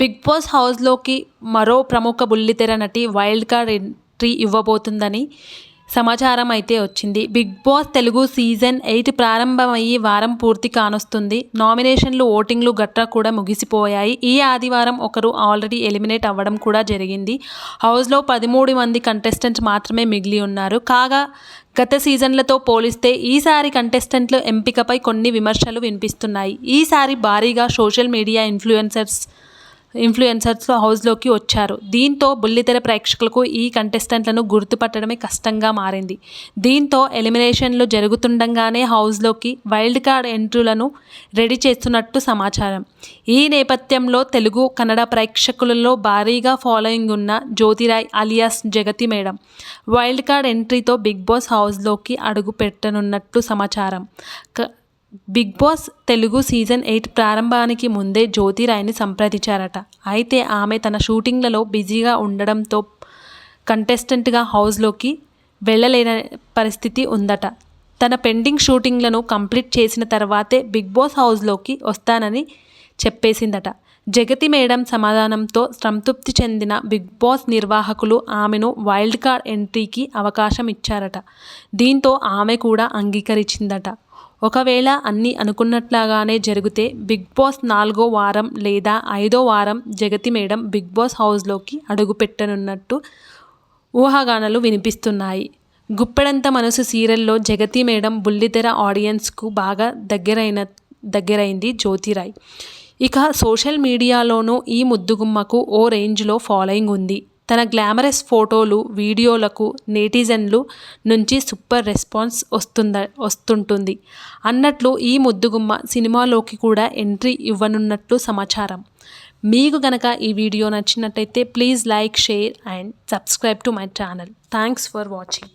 Big Boss హౌస్లోకి మరో ప్రముఖ బుల్లితెర నటి వైల్డ్ కార్డ్ ఎంట్రీ ఇవ్వబోతుందని సమాచారం అయితే వచ్చింది. Bigg Boss Telugu season eight ప్రారంభమయ్యి వారం పూర్తి కానొస్తుంది. నామినేషన్లు ఓటింగ్లు గట్రా కూడా ముగిసిపోయాయి. ఈ ఆదివారం ఒకరు ఆల్రెడీ ఎలిమినేట్ అవ్వడం కూడా జరిగింది. హౌస్లో పదమూడు మంది కంటెస్టెంట్స్ మాత్రమే మిగిలి ఉన్నారు. కాగా గత సీజన్లతో పోలిస్తే ఈసారి కంటెస్టెంట్ల ఎంపికపై కొన్ని విమర్శలు వినిపిస్తున్నాయి. ఈసారి భారీగా సోషల్ మీడియా ఇన్ఫ్లుయెన్సర్స్ ఇన్ఫ్లుయెన్సర్స్ హౌస్లోకి వచ్చారు. దీంతో బుల్లితెర ప్రేక్షకులకు ఈ కంటెస్టెంట్లను గుర్తుపట్టడమే కష్టంగా మారింది. దీంతో ఎలిమినేషన్లు జరుగుతుండగానే హౌస్లోకి వైల్డ్ కార్డ్ ఎంట్రీలను రెడీ చేస్తున్నట్టు సమాచారం. ఈ నేపథ్యంలో తెలుగు కన్నడ ప్రేక్షకులలో భారీగా ఫాలోయింగ్ ఉన్న Jyoti Rai alias Jagathi madam wild card ఎంట్రీతో Bigg Boss హౌస్లోకి అడుగు పెట్టనున్నట్టు సమాచారం. క- Bigg Boss Telugu season eight ప్రారంభానికి ముందే జ్యోతిరాయ్ని సంప్రదించారట. అయితే ఆమె తన షూటింగ్లలో బిజీగా ఉండడంతో కంటెస్టెంట్గా హౌస్లోకి వెళ్ళలేని పరిస్థితి ఉందట. తన పెండింగ్ షూటింగ్లను కంప్లీట్ చేసిన తర్వాతే బిగ్ బాస్ హౌస్లోకి వస్తానని చెప్పేసిందట. జగతి మేడం సమాధానంతో సంతృప్తి చెందిన బిగ్ బాస్ నిర్వాహకులు ఆమెను వైల్డ్ కార్డ్ ఎంట్రీకి అవకాశం ఇచ్చారట. దీంతో ఆమె కూడా అంగీకరించిందట. ఒకవేళ అన్నీ అనుకున్నట్లాగానే జరిగితే బిగ్ బాస్ నాలుగో వారం లేదా ఐదో వారం జగతి మేడం బిగ్ బాస్ హౌస్లోకి అడుగుపెట్టనున్నట్టు ఊహాగానాలు వినిపిస్తున్నాయి. గుప్పెడంత మనసు సీరియల్లో జగతి మేడం బుల్లితెర ఆడియన్స్కు బాగా దగ్గరైన దగ్గరైంది జ్యోతిరాయ్ ఇక సోషల్ మీడియాలోనూ ఈ ముద్దుగుమ్మకు ఓ రేంజ్లో ఫాలోయింగ్ ఉంది. తన గ్లామరస్ ఫోటోలు వీడియోలకు నెటిజన్లు నుంచి సూపర్ రెస్పాన్స్ వస్తుంద వస్తుంటుంది. అన్నట్లు ఈ ముద్దుగుమ్మ సినిమాలోకి కూడా ఎంట్రీ ఇవ్వనున్నట్లు సమాచారం. మీకు గనక ఈ వీడియో నచ్చినట్టయితే please like share and subscribe to my channel. Thanks for watching.